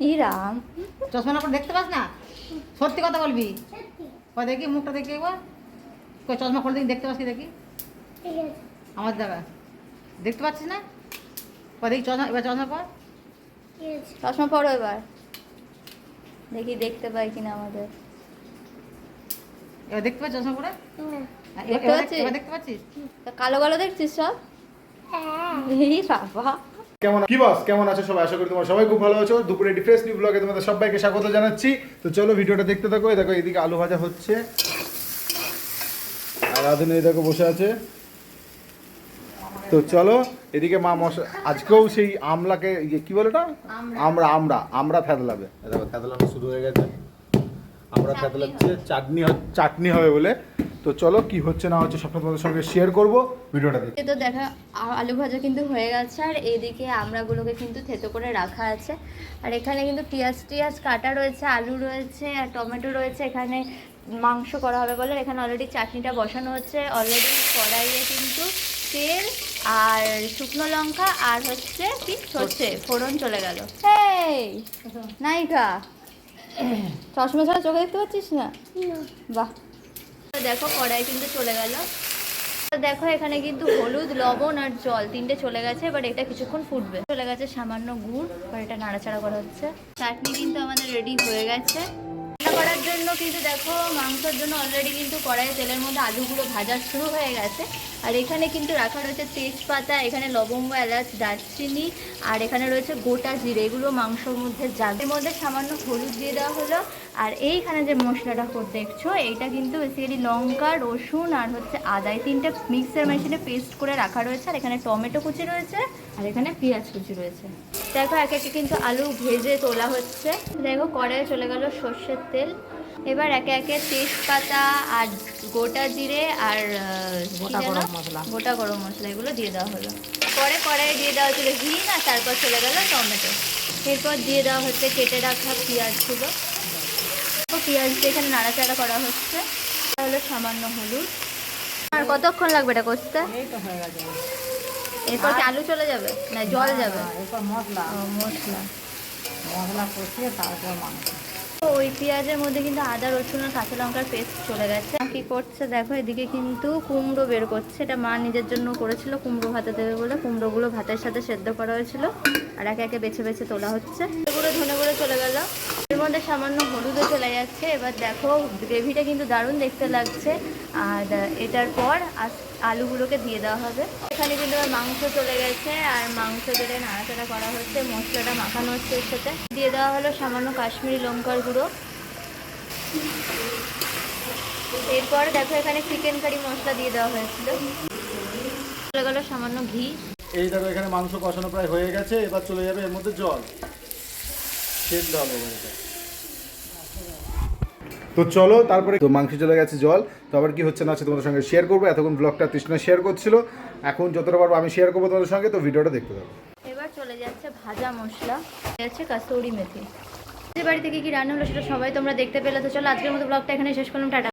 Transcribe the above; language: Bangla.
ইরাম চশমা না পরে দেখতে পাস না? সত্যি কথা বলবি? কয় দেখি মুখটা দেখি একবার। কই চশমা খুলে দেখি দেখতে পাস কি দেখি? আমার জায়গা। দেখতে পাচ্ছিস না? কয় দেখি চশমা এবার চশমা পর। চশমা পড়ো এবার। দেখি দেখতে পাই কিনা আমাদের। এবার দেখতে পাচ্ছিস চশমা পরে? হ্যাঁ, এবার- দেখতে এবার পাচ্ছিস? দেখতে পাচ্ছিস? তা কালো কালো দেখছিস সব? এই বাবা। কেমন কি বস কেমন আছো সবাই? আশা করি তোমরা সবাই খুব ভালো আছো। দুপুরে ফ্রেশ নিউ ব্লগে তোমাদের সবাইকে স্বাগত জানাচ্ছি। তো চলো ভিডিওটা দেখতে থাকো। এই দেখো এদিকে আলু ভাজা হচ্ছে। আর রাধুনি এই দেখো বসে আছে। তো চলো এদিকে মা মশা আজকেও সেই আমলাকে ইয়ে কি বলে এটা আমরা আমরা আমরা ফেদলাবে। এই দেখো ফেদলানো শুরু হয়ে গেছে। আমরা ফেদলাচ্ছে চাটনি চাটনি হবে বলে। তো চলো কি হচ্ছে না হচ্ছে সবটা তোমাদের সঙ্গে শেয়ার করব ভিডিওটা দেখে তো দেখা আলু ভাজা কিন্তু হয়ে গেছে আর এদিকে আমড়াগুলোকে কিন্তু থেতো করে রাখা আছে। আর এখানে কিন্তু পেঁয়াজ টিয়াজ কাটা রয়েছে আলু রয়েছে আর টমেটো রয়েছে এখানে মাংস করা হবে বলে। এখানে অলরেডি চাটনিটা বসানো হচ্ছে অলরেডি কড়াইয়ে কিন্তু তেল আর শুকনো লঙ্কা আর হচ্ছে কি? সর্ষে ফোড়ন চলে গেল। এই নায়িকা চশমা ছাড়া চোখে দেখতে পাচ্ছিস না। বাহ। দেখো, কড়াই কিন্তু চলে গেল। দেখো, এখানে কিন্তু হলুদ, লবণ আর জল তিনটে চলে গেছে, এবার এটা কিছুক্ষণ ফুটবে। চলে গেছে সামান্য গুড়, এবার এটা নাড়াচাড়া করা হচ্ছে। চাটনি কিন্তু আমাদের রেডি হয়ে গেছে। করার জন্য কিন্তু দেখো মাংসের জন্য অলরেডি কিন্তু কড়াইয়ে তেলের মধ্যে আলুগুলো ভাজা শুরু হয়ে গেছে। আর এখানে কিন্তু রাখা রয়েছে তেজপাতা, এখানে লবঙ্গ, এলাচ, দারচিনি, আর এখানে রয়েছে গোটা জিরে। এগুলো মাংসর মধ্যে যাবে। মধ্যে সামান্য হলুদ দিয়ে দেওয়া হলো। আর এইখানে যে মশলাটা দেখছ, এইটা কিন্তু বেসিক্যালি লঙ্কা, রসুন, আর হচ্ছে আদা। এই তিনটে মিক্সার মেশিনে পেস্ট করে রাখা রয়েছে। আর এখানে টমেটো কুচি রয়েছে, আর এখানে পেঁয়াজ কুচি রয়েছে। দেখো এক একে কিন্তু আলু ভেজে তোলা হচ্ছে। দেখো কড়াইয়ে চলে গেল সর্ষের তেল। এবার একে একে তেজপাতা আর গোটা জিরে আর গোটা গরম মশলা। গোটা গরম মশলা এগুলো দিয়ে দেওয়া হলো। পরে কড়াইয়ে দিয়ে দেওয়া হচ্ছিল হিং আর তারপর চলে গেল টমেটো। এরপর দিয়ে দেওয়া হচ্ছে কেটে রাখা পেঁয়াজগুলো। পেঁয়াজ দিয়ে এখানে নাড়াচাড়া করা হচ্ছে। তাহলে সামান্য হলুদ। আর কতক্ষণ লাগবে এটা করতে এই তো হয়ে গেছে। এরপর কি আলু চলে যাবে? না জল যাবে? হ্যাঁ, এরপর মশলা। মশলা। মশলা কষিয়ে তারপর মাংস। তো ওই পেঁয়াজের মধ্যে কিন্তু আদা রসুন আর কাঁচা লঙ্কার পেস্ট চলে গেছে। কি করছে? দেখো এদিকে কিন্তু কুমড়ো বের করছে। এটা মা নিজের জন্য করেছিল। কুমড়ো ভাতে দেবে বলে কুমড়োগুলো ভাতের সাথে সেদ্ধ করা হয়েছিল। আর একে একে বেছে বেছে তোলা হচ্ছে। এগুলো ধনে করে চলে গেল। মধ্যে সামান্য হলুদও চলে যাচ্ছে। এবার দেখো, গ্রেভিটা কিন্তু দারুণ দেখতে লাগছে। আর এটার পর আলুগুলোকে দিয়ে দেওয়া হবে। এখানে কিন্তু আবার মাংস চলে গেছে, আর মাংস কেটে নাড়াচাড়া করা হচ্ছে, মশলাটা মাখানো হচ্ছে এর সাথে। দিয়ে দেওয়া হলো সামান্য কাশ্মীরি লঙ্কার গুঁড়ো। এরপর দেখো এখানে চিকেন কারি মশলা দিয়ে দেওয়া হয়েছিল। চলে গেলো সামান্য ঘি। এই দেখো, এখানে মাংস কষানো প্রায় হয়ে গেছে, এবার চলে যাবে এর মধ্যে জল। সেদ্ধ হবে। তো চলো, তারপরে তো মাংস চলে গেছে জল। তো আবার কি হচ্ছে না হচ্ছে তোমাদের সঙ্গে শেয়ার করব। এতক্ষণ ব্লগটা তৃষ্ণা শেয়ার করছিল। এখন যতটা পারব আমি শেয়ার করব তোমাদের সঙ্গে, তো ভিডিওটা দেখতে পাবো এবার চলে যাচ্ছে ভাজা মশলা। যাচ্ছে কাসৌরি মেথি। যে বাড়ি থেকে কি রান্না হলো সেটা সবাই তোমরা দেখতে পেলে। তো চলো, আজকের মতো ব্লগটা এখানে শেষ করলাম। টাটা।